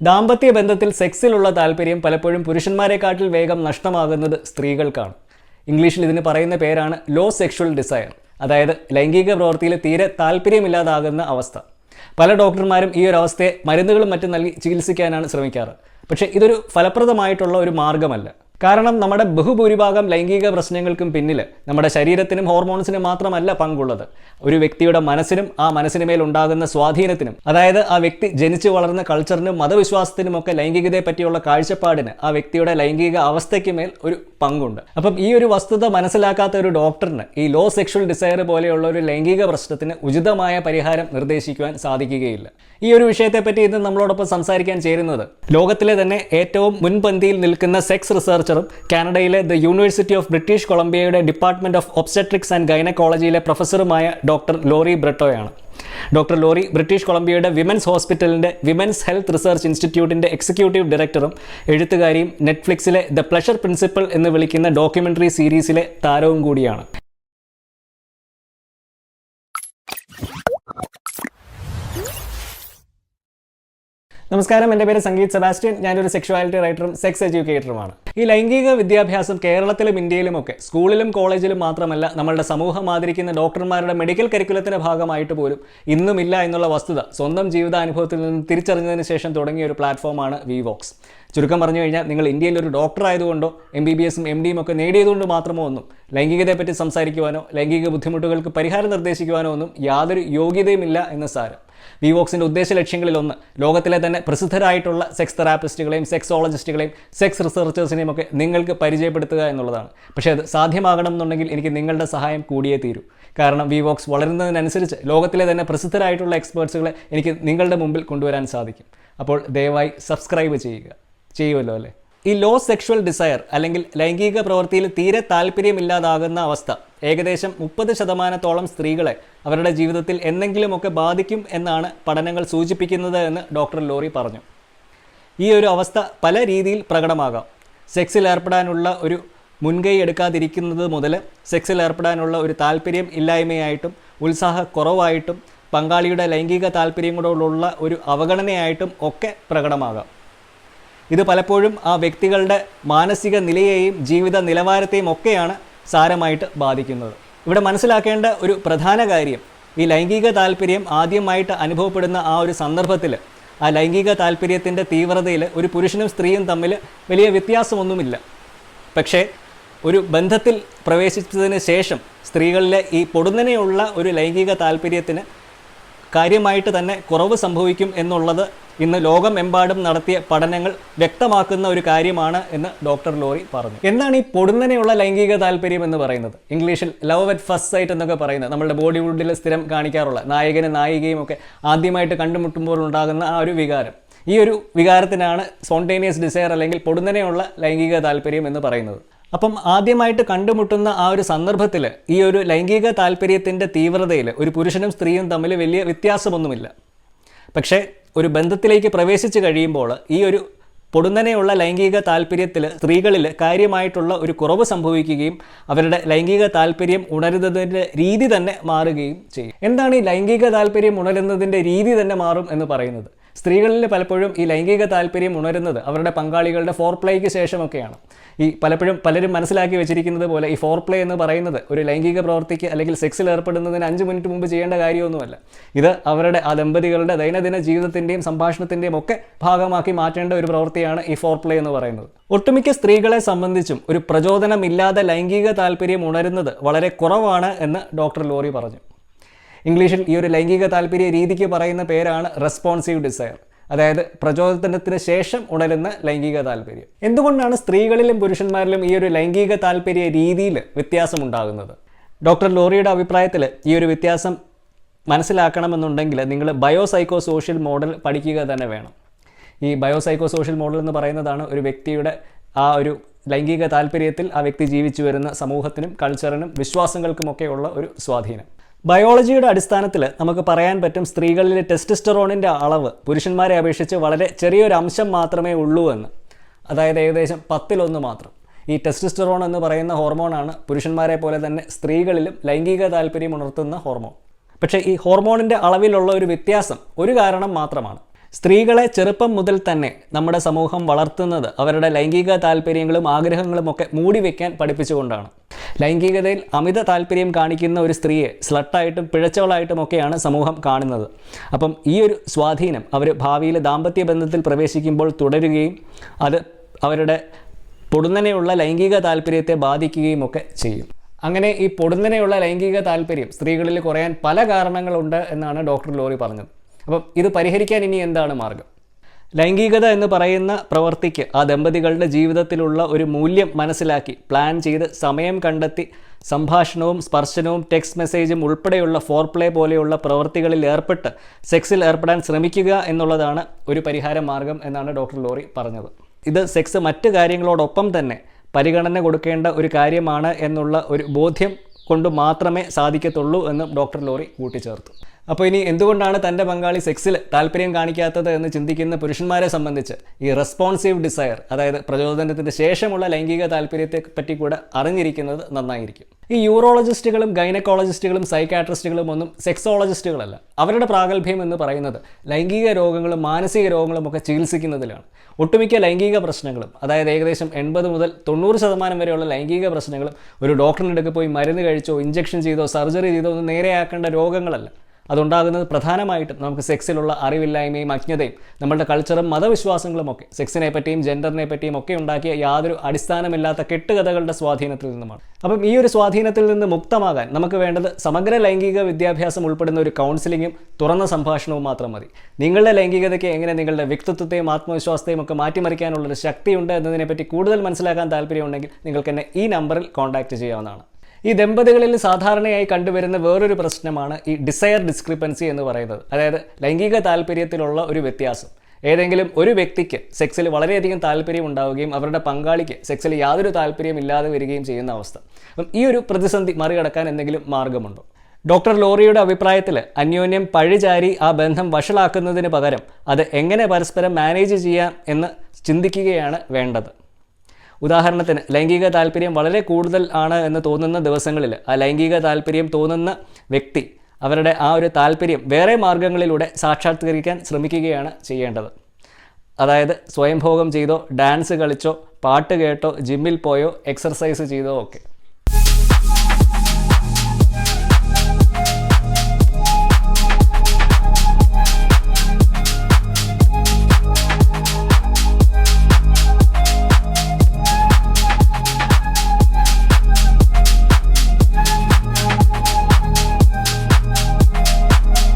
ദാമ്പത്യ ബന്ധത്തിൽ സെക്സിലുള്ള താല്പര്യം പലപ്പോഴും പുരുഷന്മാരെക്കാട്ടിൽ വേഗം നഷ്ടമാകുന്നത് സ്ത്രീകൾക്കാണ്. ഇംഗ്ലീഷിൽ ഇതിന് പറയുന്ന പേരാണ് ലോ സെക്ഷൽ ഡിസയർ. അതായത് ലൈംഗിക പ്രവൃത്തിയിൽ തീരെ താല്പര്യമില്ലാതാകുന്ന അവസ്ഥ. പല ഡോക്ടർമാരും ഈ ഒരു അവസ്ഥയെ മരുന്നുകളും മറ്റും നൽകി ചികിത്സിക്കാനാണ് ശ്രമിക്കാറ്. പക്ഷേ ഇതൊരു ഫലപ്രദമായിട്ടുള്ള ഒരു മാർഗമല്ല കാരണം നമ്മുടെ ബഹുഭൂരിഭാഗം ലൈംഗിക പ്രശ്നങ്ങൾക്കും പിന്നിൽ നമ്മുടെ ശരീരത്തിനും ഹോർമോൺസിനും മാത്രമല്ല പങ്കുള്ളത്. ഒരു വ്യക്തിയുടെ മനസ്സിനും ആ മനസ്സിന് മേലുണ്ടാകുന്ന സ്വാധീനത്തിനും അതായത് ആ വ്യക്തി ജനിച്ചു വളർന്ന കൾച്ചറിനും മതവിശ്വാസത്തിനുമൊക്കെ ലൈംഗികതയെ പറ്റിയുള്ള കാഴ്ചപ്പാടിന് ആ വ്യക്തിയുടെ ലൈംഗിക അവസ്ഥയ്ക്ക് മേൽ ഒരു പങ്കുണ്ട്. അപ്പം ഈ ഒരു വസ്തുത മനസ്സിലാക്കാത്ത ഒരു ഡോക്ടറിന് ഈ ലോ സെക്ഷൽ ഡിസയർ പോലെയുള്ള ഒരു ലൈംഗിക പ്രശ്നത്തിന് ഉചിതമായ പരിഹാരം നിർദ്ദേശിക്കുവാൻ സാധിക്കുകയില്ല. ഈ ഒരു വിഷയത്തെപ്പറ്റി ഇന്ന് നമ്മളോടൊപ്പം സംസാരിക്കാൻ ചേരുന്നത് ലോകത്തിലെ തന്നെ ഏറ്റവും മുൻപന്തിയിൽ നിൽക്കുന്ന സെക്സ് റിസർച്ചറും കാനഡയിലെ ദ യൂണിവേഴ്സിറ്റി ഓഫ് ബ്രിട്ടീഷ് കൊളംബിയയുടെ ഡിപ്പാർട്ട്മെന്റ് ഓഫ് ഒബ്സെട്രിക്സ് ആൻഡ് ഗൈനക്കോളജിയിലെ പ്രൊഫസറുമായ ഡോക്ടർ ലോറി ബ്രട്ടോയാണ്. ഡോക്ടർ ലോറി ബ്രിട്ടീഷ് കൊളംബിയയുടെ വിമൻസ് ഹോസ്പിറ്റലിന്റെ വിമൻസ് ഹെൽത്ത് റിസർച്ച് ഇൻസ്റ്റിറ്റ്യൂട്ടിന്റെ എക്സിക്യൂട്ടീവ് ഡയറക്ടറും എഴുത്തുകാരിയും നെറ്റ്ഫ്ലിക്സിലെ ദ പ്ലഷർ പ്രിൻസിപ്പൽ എന്ന് വിളിക്കുന്ന ഡോക്യുമെന്ററി സീരീസിലെ താരവും കൂടിയാണ്. നമസ്കാരം എന്റെ പേര് സംഗീത് സെബാസ്റ്റ്യൻ. ഞാനൊരു സെക്ഷുവാലിറ്റി റൈറ്ററും സെക്സ് എഡ്യൂക്കേറ്ററുമാണ് ഈ ലൈംഗിക വിദ്യാഭ്യാസം കേരളത്തിലും ഇന്ത്യയിലും ഒക്കെ സ്കൂളിലും കോളേജിലും മാത്രമല്ല നമ്മളുടെ സമൂഹം ആദരിക്കുന്ന ഡോക്ടർമാരുടെ മെഡിക്കൽ കരിക്കുലത്തിന്റെ ഭാഗമായിട്ട് പോലും ഇന്നുമില്ല എന്നുള്ള വസ്തുത സ്വന്തം ജീവിതാനുഭവത്തിൽ നിന്ന് തിരിച്ചറിഞ്ഞതിന് ശേഷം തുടങ്ങിയ ഒരു പ്ലാറ്റ്ഫോമാണ് വിവോക്സ് ചുരുക്കം പറഞ്ഞു കഴിഞ്ഞാൽ നിങ്ങൾ ഇന്ത്യയിൽ ഒരു ഡോക്ടർ ആയതുകൊണ്ടോ എം ബി ബി എസും എം ഡിയും ഒക്കെ നേടിയതുകൊണ്ട് മാത്രമോ ഒന്നും ലൈംഗികതയെപ്പറ്റി സംസാരിക്കുവാനോ ലൈംഗിക ബുദ്ധിമുട്ടുകൾക്ക് പരിഹാരം നിർദ്ദേശിക്കുവാനോ ഒന്നും യാതൊരു യോഗ്യതയുമില്ല എന്ന് സാരം. വിവോക്സിന്റെ ഉദ്ദേശ ലക്ഷ്യങ്ങളിൽ ഒന്ന് ലോകത്തിലെ തന്നെ പ്രസിദ്ധരായിട്ടുള്ള സെക്സ് തെറാപ്പിസ്റ്റുകളെയും സെക്സോളജിസ്റ്റുകളെയും സെക്സ് റിസർച്ചേഴ്സിനെയും ഒക്കെ നിങ്ങൾക്ക് പരിചയപ്പെടുത്തുക എന്നുള്ളതാണ്. പക്ഷേ അത് സാധ്യമാകണം എന്നുണ്ടെങ്കിൽ എനിക്ക് നിങ്ങളുടെ സഹായം കൂടിയേ തീരൂ. കാരണം വിവോക്സ് വളരുന്നതിനനുസരിച്ച് ലോകത്തിലെ തന്നെ പ്രസിദ്ധരായിട്ടുള്ള എക്സ്പേർട്സുകളെ എനിക്ക് നിങ്ങളുടെ മുമ്പിൽ കൊണ്ടുവരാൻ സാധിക്കും. അപ്പോൾ ദയവായി സബ്സ്ക്രൈബ് ചെയ്യുക. ചെയ്യുമല്ലോ അല്ലേ? ഈ ലോ സെക്ഷുവൽ ഡിസയർ അല്ലെങ്കിൽ ലൈംഗിക പ്രവൃത്തിയിൽ തീരെ താല്പര്യമില്ലാതാകുന്ന അവസ്ഥ. ഏകദേശം മുപ്പത് ശതമാനത്തോളം സ്ത്രീകളെ അവരുടെ ജീവിതത്തിൽ എന്തെങ്കിലുമൊക്കെ ബാധിക്കും എന്നാണ് പഠനങ്ങൾ സൂചിപ്പിക്കുന്നത് എന്ന് ഡോക്ടർ ലോറി പറഞ്ഞു. ഈ ഒരു അവസ്ഥ പല രീതിയിൽ പ്രകടമാകാം. സെക്സിൽ ഏർപ്പെടാനുള്ള ഒരു മുൻകൈ എടുക്കാതിരിക്കുന്നത് മുതൽ സെക്സിൽ ഏർപ്പെടാനുള്ള ഒരു താല്പര്യം ഇല്ലായ്മയായിട്ടും ഉത്സാഹക്കുറവായിട്ടും പങ്കാളിയുടെ ലൈംഗിക താല്പര്യങ്ങളോടുള്ള ഒരു അവഗണനയായിട്ടും ഒക്കെ പ്രകടമാകാം. ഇത് പലപ്പോഴും ആ വ്യക്തികളുടെ മാനസിക നിലയെയും ജീവിത നിലവാരത്തെയും ഒക്കെയാണ് സാരമായിട്ട് ബാധിക്കുന്നത്. ഇവിടെ മനസ്സിലാക്കേണ്ട ഒരു പ്രധാന കാര്യം ഈ ലൈംഗിക താല്പര്യം ആദ്യമായിട്ട് അനുഭവപ്പെടുന്ന ആ ഒരു സന്ദർഭത്തിൽ ആ ലൈംഗിക താല്പര്യത്തിന്റെ തീവ്രതയിൽ ഒരു പുരുഷനും സ്ത്രീയും തമ്മിൽ വലിയ വ്യത്യാസമൊന്നുമില്ല. പക്ഷേ ഒരു ബന്ധത്തിൽ പ്രവേശിച്ചതിന് ശേഷം സ്ത്രീകളിലെ ഈ പൊടുന്നനെയുള്ള ഒരു ലൈംഗിക താല്പര്യത്തിന് കാര്യമായിട്ട് തന്നെ കുറവ് സംഭവിക്കും എന്നുള്ളത് ഇന്ന് ലോകമെമ്പാടും നടത്തിയ പഠനങ്ങൾ വ്യക്തമാക്കുന്ന ഒരു കാര്യമാണ് എന്ന് ഡോക്ടർ ലോറി പറഞ്ഞു. എന്താണ് ഈ പൊടുന്നനെയുള്ള ലൈംഗിക താല്പര്യം എന്ന് പറയുന്നത്? ഇംഗ്ലീഷിൽ ലവ് അറ്റ് ഫസ്റ്റ് സൈറ്റ് എന്നൊക്കെ പറയുന്നത്. നമ്മുടെ ബോളിവുഡിൽ സ്ഥിരം കാണിക്കാറുള്ള നായകനും നായികയും ഒക്കെ ആദ്യമായിട്ട് കണ്ടുമുട്ടുമ്പോൾ ഉണ്ടാകുന്ന ആ ഒരു വികാരം. ഈ ഒരു വികാരത്തിനാണ് സോണ്ടേനിയസ് ഡിസയർ അല്ലെങ്കിൽ പൊടുന്നനെയുള്ള ലൈംഗിക താല്പര്യം എന്ന് പറയുന്നത്. അപ്പം ആദ്യമായിട്ട് കണ്ടുമുട്ടുന്ന ആ ഒരു സന്ദർഭത്തിൽ ഈ ഒരു ലൈംഗിക താല്പര്യത്തിന്റെ തീവ്രതയിൽ ഒരു പുരുഷനും സ്ത്രീയും തമ്മിൽ വലിയ വ്യത്യാസമൊന്നുമില്ല. പക്ഷേ ഒരു ബന്ധത്തിലേക്ക് പ്രവേശിച്ചു കഴിയുമ്പോൾ ഈ ഒരു പൊടുന്നനെയുള്ള ലൈംഗിക താല്പര്യത്തിൽ സ്ത്രീകളിൽ കാര്യമായിട്ടുള്ള ഒരു കുറവ് സംഭവിക്കുകയും അവരുടെ ലൈംഗിക താല്പര്യം ഉണരുന്നതിന്റെ രീതി തന്നെ മാറുകയും ചെയ്യും. എന്താണ് ഈ ലൈംഗിക താല്പര്യം ഉണരുന്നതിന്റെ രീതി തന്നെ മാറും എന്ന് പറയുന്നത്? സ്ത്രീകളിൽ പലപ്പോഴും ഈ ലൈംഗിക താല്പര്യം ഉണരുന്നത് അവരുടെ പങ്കാളികളുടെ ഫോർ പ്ലേക്ക് ശേഷമൊക്കെയാണ്. ഈ പലപ്പോഴും പലരും മനസ്സിലാക്കി വെച്ചിരിക്കുന്നത് പോലെ ഈ ഫോർ പ്ലേ എന്ന് പറയുന്നത് ഒരു ലൈംഗിക പ്രവൃത്തിക്ക് അല്ലെങ്കിൽ സെക്സിൽ ഏർപ്പെടുന്നതിന് അഞ്ച് മിനിറ്റ് മുമ്പ് ചെയ്യേണ്ട കാര്യമൊന്നുമല്ല. ഇത് അവരുടെ ആ ദമ്പതികളുടെ ദൈനംദിന ജീവിതത്തിന്റെയും സംഭാഷണത്തിന്റെയും ഒക്കെ ഭാഗമാക്കി മാറ്റേണ്ട ഒരു പ്രവൃത്തിയാണ് ഈ ഫോർ പ്ലേ എന്ന് പറയുന്നത്. ഒട്ടുമിക്ക സ്ത്രീകളെ സംബന്ധിച്ചും ഒരു പ്രചോദനമില്ലാതെ ലൈംഗിക താല്പര്യം ഉണരുന്നത് വളരെ കുറവാണ് എന്ന് ഡോക്ടർ ലോറി പറഞ്ഞു. ഇംഗ്ലീഷിൽ ഈ ഒരു ലൈംഗിക താല്പര്യ രീതിക്ക് പറയുന്ന പേരാണ് റെസ്പോൺസീവ് ഡിസയർ. അതായത് പ്രചോദനത്തിന് ശേഷം ഉണരുന്ന ലൈംഗിക താല്പര്യം. എന്തുകൊണ്ടാണ് സ്ത്രീകളിലും പുരുഷന്മാരിലും ഈ ഒരു ലൈംഗിക താല്പര്യ രീതിയിൽ വ്യത്യാസം ഉണ്ടാകുന്നത് ഡോക്ടർ ലോറിയുടെ അഭിപ്രായത്തിൽ ഈ ഒരു വ്യത്യാസം മനസ്സിലാക്കണമെന്നുണ്ടെങ്കിൽ നിങ്ങൾ ബയോസൈക്കോ സോഷ്യൽ മോഡൽ പഠിക്കുക തന്നെ വേണം. ഈ ബയോസൈക്കോ സോഷ്യൽ മോഡൽ എന്ന് പറയുന്നതാണ് ഒരു വ്യക്തിയുടെ ആ ഒരു ലൈംഗിക താല്പര്യത്തിൽ ആ വ്യക്തി ജീവിച്ചു വരുന്ന സമൂഹത്തിനും കൾച്ചറിനും വിശ്വാസങ്ങൾക്കുമൊക്കെയുള്ള ഒരു സ്വാധീനം. ബയോളജിയുടെ അടിസ്ഥാനത്തിൽ നമുക്ക് പറയാൻ പറ്റും സ്ത്രീകളിലെ ടെസ്റ്റസ്റ്ററോണിന്റെ അളവ് പുരുഷന്മാരെ അപേക്ഷിച്ച് വളരെ ചെറിയൊരു അംശം മാത്രമേ ഉള്ളൂ എന്ന്. അതായത് ഏകദേശം പത്തിലൊന്ന് മാത്രം. ഈ ടെസ്റ്റസ്റ്ററോൺ എന്ന് പറയുന്ന ഹോർമോണാണ് പുരുഷന്മാരെ പോലെ തന്നെ സ്ത്രീകളിലും ലൈംഗിക താല്പര്യം ഉണർത്തുന്ന ഹോർമോൺ. പക്ഷേ ഈ ഹോർമോണിന്റെ അളവിലുള്ള ഒരു വ്യത്യാസം ഒരു കാരണം മാത്രമാണ്. സ്ത്രീകളെ ചെറുപ്പം മുതൽ തന്നെ നമ്മുടെ സമൂഹം വളർത്തുന്നത് അവരുടെ ലൈംഗിക താല്പര്യങ്ങളും ആഗ്രഹങ്ങളും ഒക്കെ മൂടി വയ്ക്കാൻ പഠിപ്പിച്ചുകൊണ്ടാണ്. ലൈംഗികതയിൽ അമിത താല്പര്യം കാണിക്കുന്ന ഒരു സ്ത്രീയെ സ്ലട്ടായിട്ടും പിഴച്ചവളായിട്ടും ഒക്കെയാണ് സമൂഹം കാണുന്നത്. അപ്പം ഈ ഒരു സ്വാധീനം അവർ ഭാവിയിൽ ദാമ്പത്യ ബന്ധത്തിൽ പ്രവേശിക്കുമ്പോൾ തുടരുകയും അത് അവരുടെ പൊടുന്നനെയുള്ള ലൈംഗിക താല്പര്യത്തെ ബാധിക്കുകയും ഒക്കെ ചെയ്യും. അങ്ങനെ ഈ പൊടുന്നനെയുള്ള ലൈംഗിക താല്പര്യം സ്ത്രീകളിൽ കുറയാൻ പല കാരണങ്ങളുണ്ട് എന്നാണ് ഡോക്ടർ ലോറി പറഞ്ഞത്. അപ്പം ഇത് പരിഹരിക്കാൻ ഇനി എന്താണ് മാർഗം? ലൈംഗികത എന്ന് പറയുന്ന പ്രവൃത്തിക്ക് ആ ദമ്പതികളുടെ ജീവിതത്തിലുള്ള ഒരു മൂല്യം മനസ്സിലാക്കി പ്ലാൻ ചെയ്ത് സമയം കണ്ടെത്തി സംഭാഷണവും സ്പർശനവും ടെക്സ്റ്റ് മെസ്സേജും ഉൾപ്പെടെയുള്ള ഫോർ പ്ലേ പോലെയുള്ള പ്രവൃത്തികളിൽ ഏർപ്പെട്ട് സെക്സിൽ ഏർപ്പെടാൻ ശ്രമിക്കുക എന്നുള്ളതാണ് ഒരു പരിഹാര മാർഗം എന്നാണ് ഡോക്ടർ ലോറി പറഞ്ഞത്. ഇത് സെക്സ് മറ്റ് കാര്യങ്ങളോടൊപ്പം തന്നെ പരിഗണന കൊടുക്കേണ്ട ഒരു കാര്യമാണ് എന്നുള്ള ഒരു ബോധ്യം കൊണ്ട് മാത്രമേ സാധിക്കത്തുള്ളൂ എന്നും ഡോക്ടർ ലോറി കൂട്ടിച്ചേർത്തു. അപ്പോൾ ഇനി എന്തുകൊണ്ടാണ് തന്റെ പങ്കാളി സെക്സിൽ താല്പര്യം കാണിക്കാത്തത് എന്ന് ചിന്തിക്കുന്ന പുരുഷന്മാരെ സംബന്ധിച്ച് ഈ റെസ്പോൺസീവ് ഡിസയർ അതായത് പ്രചോദനത്തിന് ശേഷമുള്ള ലൈംഗിക താല്പര്യത്തെ പറ്റി കൂടെ അറിഞ്ഞിരിക്കുന്നത് നന്നായിരിക്കും. ഈ യൂറോളജിസ്റ്റുകളും ഗൈനക്കോളജിസ്റ്റുകളും സൈക്കാട്രിസ്റ്റുകളും ഒന്നും സെക്സോളജിസ്റ്റുകളല്ല. അവരുടെ പ്രാഗൽഭ്യം എന്ന് പറയുന്നത് ലൈംഗിക രോഗങ്ങളും മാനസിക രോഗങ്ങളും ഒക്കെ ചികിത്സിക്കുന്നതിലാണ്. ഒട്ടുമിക്ക ലൈംഗിക പ്രശ്നങ്ങളും അതായത് ഏകദേശം എൺപത് മുതൽ തൊണ്ണൂറ് ശതമാനം വരെയുള്ള ലൈംഗിക പ്രശ്നങ്ങളും ഒരു ഡോക്ടറിന്റെ പോയി മരുന്ന് കഴിച്ചോ ഇഞ്ചക്ഷൻ ചെയ്തോ സർജറി ചെയ്തോ ഒന്നും നേരെയാക്കേണ്ട രോഗങ്ങളല്ല. അതുണ്ടാകുന്നത് പ്രധാനമായിട്ടും നമുക്ക് സെക്സിലുള്ള അറിവില്ലായ്മയും അജ്ഞതയും നമ്മളുടെ കൾച്ചറും മതവിശ്വാസങ്ങളും ഒക്കെ സെക്സിനെ പറ്റിയും ജെൻഡറിനെ പറ്റിയും ഒക്കെ ഉണ്ടാക്കിയ യാതൊരു അടിസ്ഥാനമില്ലാത്ത കെട്ടുകഥകളുടെ സ്വാധീനത്തിൽ നിന്നുമാണ്. അപ്പം ഈ ഒരു സ്വാധീനത്തിൽ നിന്ന് മുക്തമാകാൻ നമുക്ക് വേണ്ടത് സമഗ്ര ലൈംഗിക വിദ്യാഭ്യാസം ഉൾപ്പെടുന്ന ഒരു കൗൺസിലിങ്ങും തുറന്ന സംഭാഷണവും മാത്രം മതി. നിങ്ങളുടെ ലൈംഗികതയ്ക്ക് എങ്ങനെ നിങ്ങളുടെ വ്യക്തിത്വത്തെയും ആത്മവിശ്വാസത്തെയും ഒക്കെ മാറ്റിമറിക്കാനുള്ളൊരു ശക്തിയുണ്ട് എന്നതിനെപ്പറ്റി കൂടുതൽ മനസ്സിലാക്കാൻ താല്പര്യമുണ്ടെങ്കിൽ നിങ്ങൾക്ക് എന്നെ ഈ നമ്പറിൽ കോൺടാക്റ്റ് ചെയ്യാവുന്നതാണ്. ഈ ദമ്പതികളിൽ സാധാരണയായി കണ്ടുവരുന്ന വേറൊരു പ്രശ്നമാണ് ഈ ഡിസയർ ഡിസ്ക്രിപ്പൻസി എന്ന് പറയുന്നത്. അതായത് ലൈംഗിക താല്പര്യത്തിലുള്ള ഒരു വ്യത്യാസം. ഏതെങ്കിലും ഒരു വ്യക്തിക്ക് സെക്സിൽ വളരെയധികം താല്പര്യം ഉണ്ടാവുകയും അവരുടെ പങ്കാളിക്ക് സെക്സിൽ യാതൊരു താല്പര്യം ഇല്ലാതെ വരികയും ചെയ്യുന്ന അവസ്ഥ. അപ്പം ഈ ഒരു പ്രതിസന്ധി മറികടക്കാൻ എന്തെങ്കിലും മാർഗമുണ്ടോ? ഡോക്ടർ ലോറിയുടെ അഭിപ്രായത്തിൽ അന്യോന്യം പഴിചാരി ആ ബന്ധം വഷളാക്കുന്നതിന് പകരം അത് എങ്ങനെ പരസ്പരം മാനേജ് ചെയ്യാം എന്ന് ചിന്തിക്കുകയാണ് വേണ്ടത്. ഉദാഹരണത്തിന് ലൈംഗിക താല്പര്യം വളരെ കൂടുതൽ ആണ് എന്ന് തോന്നുന്ന ദിവസങ്ങളിൽ ആ ലൈംഗിക താല്പര്യം തോന്നുന്ന വ്യക്തി അവരുടെ ആ ഒരു താല്പര്യം വേറെ മാർഗങ്ങളിലൂടെ സാക്ഷാത്കരിക്കാൻ ശ്രമിക്കുകയാണ് ചെയ്യേണ്ടത്. അതായത് സ്വയംഭോഗം ചെയ്തോ ഡാൻസ് കളിച്ചോ പാട്ട് കേട്ടോ ജിമ്മിൽ പോയോ എക്സർസൈസ് ചെയ്തോ ഒക്കെ.